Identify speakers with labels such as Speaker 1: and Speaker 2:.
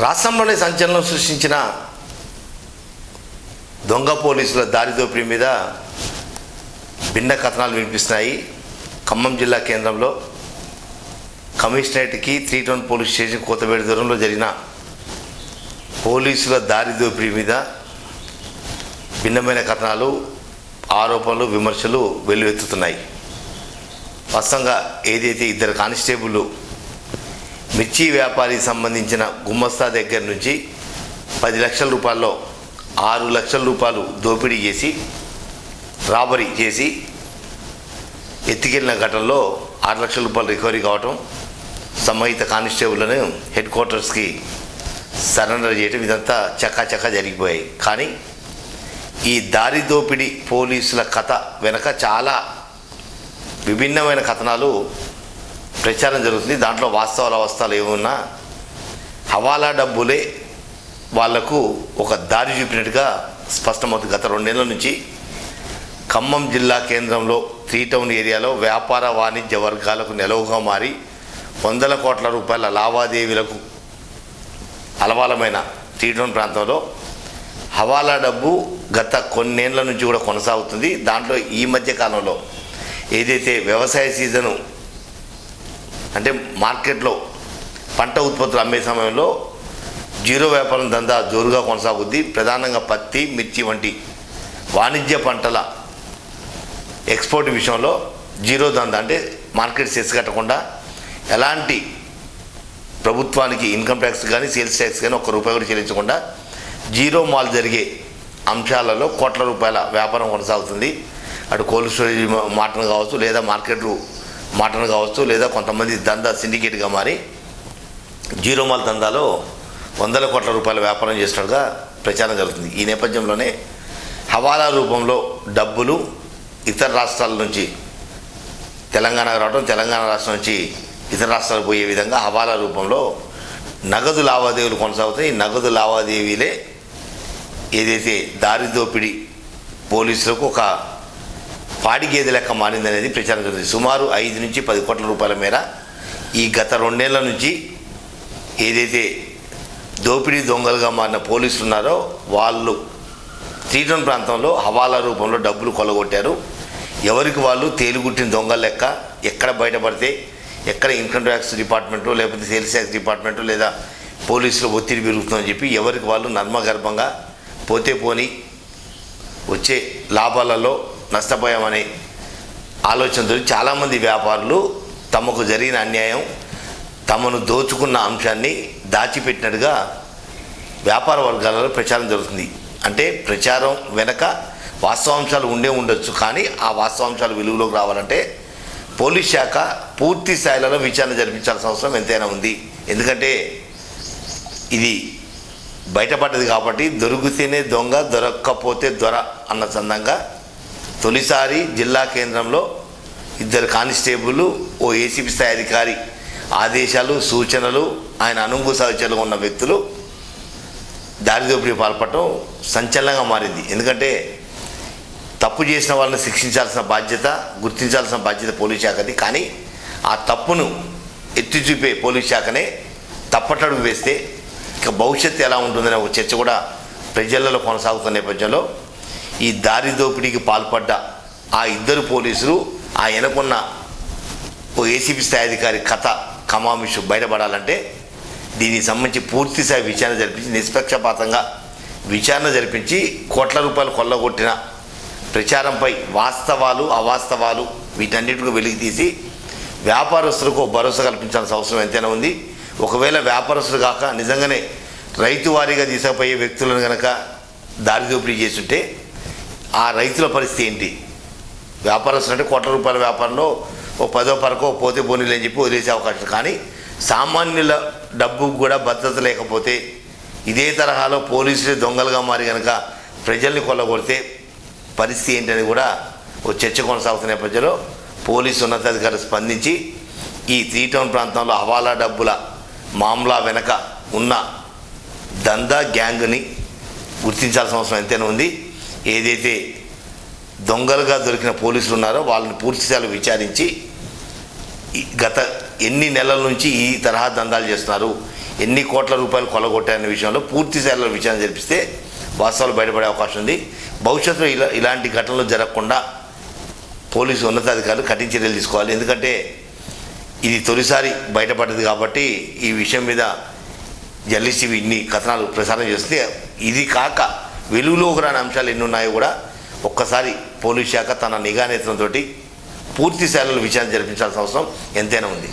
Speaker 1: రాష్ట్రంలోనే సంచలనం సృష్టించిన దొంగ పోలీసుల దారిదోపిడీ మీద భిన్న కథనాలు వినిపిస్తున్నాయి. ఖమ్మం జిల్లా కేంద్రంలో కమిషనరేట్కి త్రీ టౌన్ పోలీస్ స్టేషన్ కోతబేడి దూరంలో జరిగిన పోలీసుల దారిదోపిడీ మీద భిన్నమైన కథనాలు ఆరోపణలు విమర్శలు వెల్లువెత్తుతున్నాయి. వాస్తవంగా ఏదైతే ఇద్దరు కానిస్టేబుల్ మిర్చి వ్యాపారికి సంబంధించిన గుమ్మస్తా దగ్గర నుంచి పది లక్షల రూపాయల్లో ఆరు లక్షల రూపాయలు దోపిడీ చేసి రాబరీ చేసి ఎత్తికెళ్ళిన ఘటనలో ఆరు లక్షల రూపాయలు రికవరీ కావటం సంబంధిత కానిస్టేబుల్లను హెడ్ క్వార్టర్స్కి సరెండర్ చేయటం ఇదంతా చక్కా జరిగిపోయాయి. కానీ ఈ దారి దోపిడీ పోలీసుల కథ వెనక చాలా విభిన్నమైన కథనాలు ప్రచారం జరుగుతుంది. దాంట్లో వాస్తవాల అవస్థలు ఏమున్నా హవాలా డబ్బులే వాళ్ళకు ఒక దారి చూపినట్టుగా స్పష్టమవుతుంది. గత రెండేళ్ళ నుంచి ఖమ్మం జిల్లా కేంద్రంలో త్రీ టౌన్ ఏరియాలో వ్యాపార వాణిజ్య వర్గాలకు నిలవుగా మారి వందల కోట్ల రూపాయల లావాదేవీలకు అలవాలమైన త్రీ టౌన్ ప్రాంతంలో హవాలా డబ్బు గత కొన్నేళ్ళ నుంచి కూడా కొనసాగుతుంది. దాంట్లో ఈ మధ్య కాలంలో ఏదైతే వ్యవసాయ సీజను అంటే మార్కెట్లో పంట ఉత్పత్తులు అమ్మే సమయంలో జీరో వ్యాపారం దందా జోరుగా కొనసాగుద్ది. ప్రధానంగా పత్తి మిర్చి వంటి వాణిజ్య పంటల ఎక్స్పోర్ట్ విషయంలో జీరో దందా అంటే మార్కెట్ సెస్ కట్టకుండా ఎలాంటి ప్రభుత్వానికి ఇన్కమ్ ట్యాక్స్ కానీ సేల్స్ ట్యాక్స్ కానీ ఒక్క రూపాయి కూడా చెల్లించకుండా జీరో మాల్ జరిగే అంశాలలో కోట్ల రూపాయల వ్యాపారం కొనసాగుతుంది. అటు కోల్డ్ స్టోరేజ్ మాటను కావచ్చు లేదా మార్కెట్లు మాటను కావచ్చు లేదా కొంతమంది దందా సిండికేట్గా మారి జీరో మాల్ దందాలో వందల కోట్ల రూపాయల వ్యాపారం చేసినట్టుగా ప్రచారం జరుగుతుంది. ఈ నేపథ్యంలోనే హవాలా రూపంలో డబ్బులు ఇతర రాష్ట్రాల నుంచి తెలంగాణకు రావడం తెలంగాణ రాష్ట్రం నుంచి ఇతర రాష్ట్రాలకు పోయే విధంగా హవాలా రూపంలో నగదు లావాదేవీలు కొనసాగుతాయి. ఈ నగదు లావాదేవీలే ఏదైతే దారి దోపిడీ పోలీసులకు ఒక పాడి గేదె లెక్క మారిందనేది ప్రచారం జరుగుతుంది. సుమారు ఐదు నుంచి పది కోట్ల రూపాయల మేర ఈ గత రెండేళ్ళ నుంచి ఏదైతే దోపిడీ దొంగలుగా మారిన పోలీసులు ఉన్నారో వాళ్ళు త్రీటన్ ప్రాంతంలో హవాలా రూపంలో డబ్బులు కొలగొట్టారు ఎవరికి వాళ్ళు తేలిగుట్టిన దొంగల లెక్క ఎక్కడ బయటపడితే ఎక్కడ ఇన్కమ్ ట్యాక్స్ డిపార్ట్మెంటు లేకపోతే సేల్స్ ట్యాక్స్ డిపార్ట్మెంటు లేదా పోలీసులు ఒత్తిడి పెరుగుతుందని చెప్పి ఎవరికి వాళ్ళు నర్మగర్భంగా పోతే పోని వచ్చే లాభాలలో నష్టపోయామనే ఆలోచనతో చాలామంది వ్యాపారులు తమకు జరిగిన అన్యాయం తమను దోచుకున్న అంశాన్ని దాచిపెట్టినట్టుగా వ్యాపార వర్గాలలో ప్రచారం జరుగుతుంది. అంటే ప్రచారం వెనక వాస్తవాంశాలు ఉండే ఉండొచ్చు కానీ ఆ వాస్తవాంశాలు వెలుగులోకి రావాలంటే పోలీస్ శాఖ పూర్తి స్థాయిలలో విచారణ జరిపించాల్సిన అవసరం ఎంతైనా ఉంది. ఎందుకంటే ఇది బయటపడ్డది కాబట్టి దొరికితేనే దొంగ దొరక్కపోతే దొర అన్న సందంగా తొలిసారి జిల్లా కేంద్రంలో ఇద్దరు కానిస్టేబుల్ ఓ ఏసీపీ స్థాయి అధికారి ఆదేశాలు సూచనలు ఆయన అనుంగు సహచరులు ఉన్న వ్యక్తులు దారిదోపిడీ పాల్పడటం సంచలనంగా మారింది. ఎందుకంటే తప్పు చేసిన వాళ్ళని శిక్షించాల్సిన బాధ్యత గుర్తించాల్సిన బాధ్యత పోలీస్ శాఖది. కానీ ఆ తప్పును ఎత్తి చూపే పోలీస్ శాఖనే తప్పటడుగు వేస్తే ఇక భవిష్యత్తు ఎలా ఉంటుందనే ఒక చర్చ కూడా ప్రజలలో కొనసాగుతున్న నేపథ్యంలో ఈ దారి దోపిడీకి పాల్పడ్డ ఆ ఇద్దరు పోలీసులు ఆ వెనకున్న ఓ ఏసీపీ స్థాయి అధికారి కథ కమామిషు బయటపడాలంటే దీనికి సంబంధించి పూర్తి స్థాయి విచారణ జరిపించి నిష్పక్షపాతంగా విచారణ జరిపించి కోట్ల రూపాయలు కొల్లగొట్టిన ప్రచారంపై వాస్తవాలు అవాస్తవాలు వీటన్నిటికీ వెలికి తీసి వ్యాపారస్తులకు భరోసా కల్పించాల్సిన అవసరం ఎంతైనా ఉంది. ఒకవేళ వ్యాపారస్తులు కాక నిజంగానే రైతు వారీగా తీసుకుపోయే వ్యక్తులను కనుక దారి దోపిడీ చేస్తుంటే ఆ రైతుల పరిస్థితి ఏంటి? వ్యాపారస్తులు అంటే కోట్ల రూపాయల వ్యాపారంలో ఓ పదో పరకో పోతే బోనీలు అని చెప్పి వదిలేసే అవకాశం. కానీ సామాన్యుల డబ్బు కూడా భద్రత లేకపోతే ఇదే తరహాలో పోలీసులు దొంగలుగా మారి కనుక ప్రజల్ని కొల్లగొడితే పరిస్థితి ఏంటని కూడా ఓ చర్చ కొనసాగుతున్న నేపథ్యంలో పోలీసు ఉన్నతాధికారులు స్పందించి ఈ త్రీ టౌన్ ప్రాంతంలో హవాలా డబ్బుల మామలా వెనక ఉన్న దందా గ్యాంగ్ని గుర్తించాల్సిన అవసరం ఎంతైనా ఉంది. ఏదైతే దొంగలుగా దొరికిన పోలీసులు ఉన్నారో వాళ్ళని పూర్తిస్థాయిలో విచారించి గత ఎన్ని నెలల నుంచి ఈ తరహా దందాలు చేస్తున్నారు ఎన్ని కోట్ల రూపాయలు కొలగొట్టారనే విషయంలో పూర్తిస్థాయిలో విచారణ జరిపిస్తే వాస్తవాలు బయటపడే అవకాశం ఉంది. భవిష్యత్తులో ఇలా ఇలాంటి ఘటనలు జరగకుండా పోలీసు ఉన్నతాధికారులు కఠిన చర్యలు తీసుకోవాలి. ఎందుకంటే ఇది తొలిసారి బయటపడ్డది కాబట్టి ఈ విషయం మీద జర్నలిస్ట్ ఇన్ని కథనాలు ప్రసారం చేస్తే ఇది కాక వెలుగులోకి రాని అంశాలు ఎన్ని ఉన్నాయో కూడా ఒక్కసారి పోలీస్ శాఖ తన నిఘా నేతలతోటి పూర్తి స్థాయిలో విచారణ జరిపించాల్సిన అవసరం ఎంతైనా ఉంది.